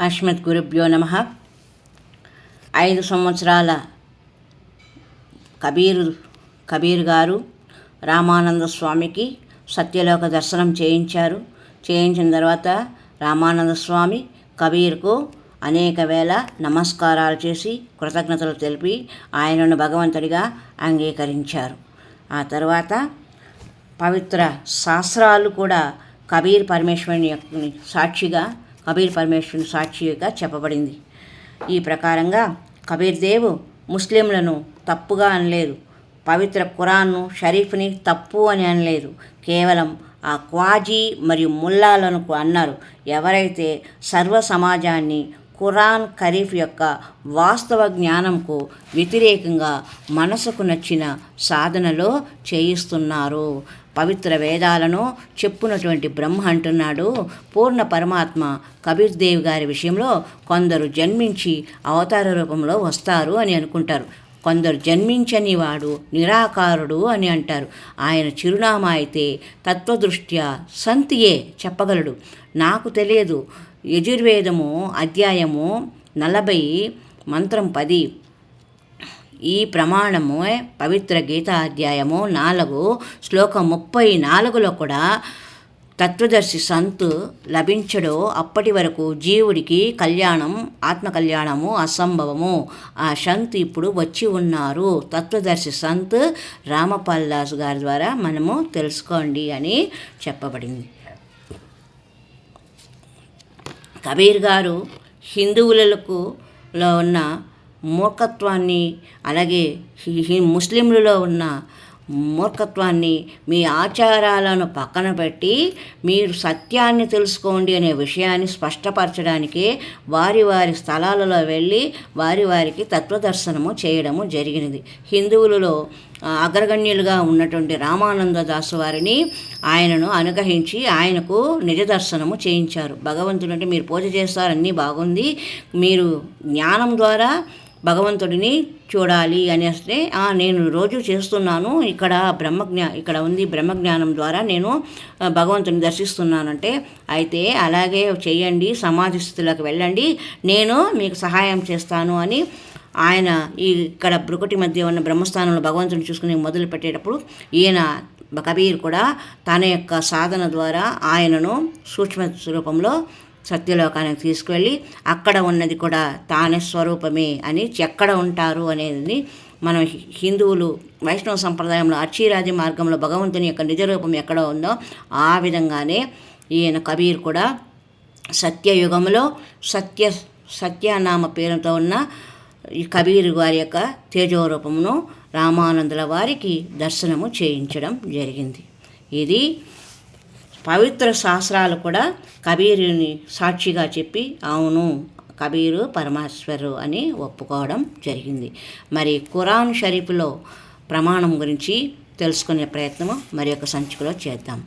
అస్మత్ గురుభ్యో నమ. ఐదు సంవత్సరాల కబీర్ కబీర్ గారు రామానంద స్వామికి సత్యలోక దర్శనం చేయించారు. చేయించిన తర్వాత రామానంద స్వామి కబీర్కు అనేక వేల నమస్కారాలు చేసి కృతజ్ఞతలు తెలిపి ఆయనను భగవంతుడిగా అంగీకరించారు. ఆ తర్వాత పవిత్ర శాస్త్రాలు కూడా కబీర్ పరమేశ్వరుని యొక్క సాక్షిగా కబీర్ పరమేశ్వరుని సాక్షిగా చెప్పబడింది. ఈ ప్రకారంగా కబీర్ దేవ్ ముస్లింలను తప్పుగా అనలేదు. పవిత్ర ఖురాన్ను షరీఫ్ని తప్పు అని అనలేదు. కేవలం ఆ క్వాజీ మరియు ముల్లాలను అన్నారు. ఎవరైతే సర్వ సమాజాన్ని ఖురాన్ ఖరీఫ్ యొక్క వాస్తవ జ్ఞానంకు వ్యతిరేకంగా మనసుకు నచ్చిన సాధనలో చేయిస్తున్నారు పవిత్ర వేదాలను చెప్పునటువంటి బ్రహ్మ అంటున్నాడు. పూర్ణ పరమాత్మ కబీర్దేవ్ గారి విషయంలో కొందరు జన్మించి అవతార రూపంలో వస్తారు అని అనుకుంటారు. కొందరు జన్మించని వాడు నిరాకారుడు అని అంటారు. ఆయన చిరునామా అయితే తత్వదృష్ట్యా సంతియే చెప్పగలడు. నాకు తెలియదు. యజుర్వేదము అధ్యాయము నలభై మంత్రం పది ఈ ప్రమాణము పవిత్ర గీతాధ్యాయము నాలుగు శ్లోకం ముప్పై నాలుగులో కూడా తత్వదర్శి సంతు లభించడో. అప్పటి వరకు జీవుడికి కళ్యాణం ఆత్మ కళ్యాణము అసంభవము. ఆ సంత్ ఇప్పుడు వచ్చి ఉన్నారు. తత్వదర్శి సంత్ రామపాల్దాస్ గారి ద్వారా మనము తెలుసుకోండి అని చెప్పబడింది. కబీర్ గారు హిందువులకు లో ఉన్న మూర్ఖత్వాన్ని అలాగే ముస్లింలలో ఉన్న మూర్ఖత్వాన్ని మీ ఆచారాలను పక్కన పెట్టి మీరు సత్యాన్ని తెలుసుకోండి అనే విషయాన్ని స్పష్టపరచడానికి వారి వారి స్థలాలలో వెళ్ళి వారి వారికి తత్వదర్శనము చేయడము జరిగినది. హిందువులలో అగ్రగణ్యులుగా ఉన్నటువంటి రామానంద దాసు వారిని ఆయనను అనుగ్రహించి ఆయనకు నిజ దర్శనము చేయించారు. భగవంతుడు అంటే మీరు పూజ చేస్తారు అన్నీ బాగుంది. మీరు జ్ఞానం ద్వారా భగవంతుడిని చూడాలి అనేస్తే నేను రోజు చేస్తున్నాను ఇక్కడ బ్రహ్మజ్ఞా ఇక్కడ ఉంది బ్రహ్మజ్ఞానం ద్వారా నేను భగవంతుని దర్శిస్తున్నానంటే అయితే అలాగే చేయండి సమాధి స్థితిలోకి వెళ్ళండి నేను మీకు సహాయం చేస్తాను అని ఆయన ఈ ఇక్కడ బ్రుకటి మధ్య ఉన్న బ్రహ్మస్థానంలో భగవంతుని చూసుకుని మొదలు పెట్టేటప్పుడు ఈయన కబీర్ కూడా తన యొక్క సాధన ద్వారా ఆయనను సూక్ష్మ రూపంలో సత్యలోకానికి తీసుకువెళ్ళి అక్కడ ఉన్నది కూడా తానే స్వరూపమే అని ఎక్కడ ఉంటారు అనేది మనం హిందువులు వైష్ణవ సంప్రదాయంలో అక్షీరాజి మార్గంలో భగవంతుని యొక్క నిజరూపం ఎక్కడ ఉందో ఆ విధంగానే ఈయన కబీర్ కూడా సత్యయుగంలో సత్య సత్యనామ పేరుతో ఉన్న ఈ కబీర్ వారి యొక్క తేజోరూపమును రామానందుల వారికి దర్శనము చేయించడం జరిగింది. ఇది పవిత్ర శాస్త్రాలు కూడా కబీరుని సాక్షిగా చెప్పి అవును కబీరు పరమేశ్వరు అని ఒప్పుకోవడం జరిగింది. మరి ఖురాన్ షరీఫ్లో ప్రమాణం గురించి తెలుసుకునే ప్రయత్నము మరి ఒక సంచికలో చేద్దాం.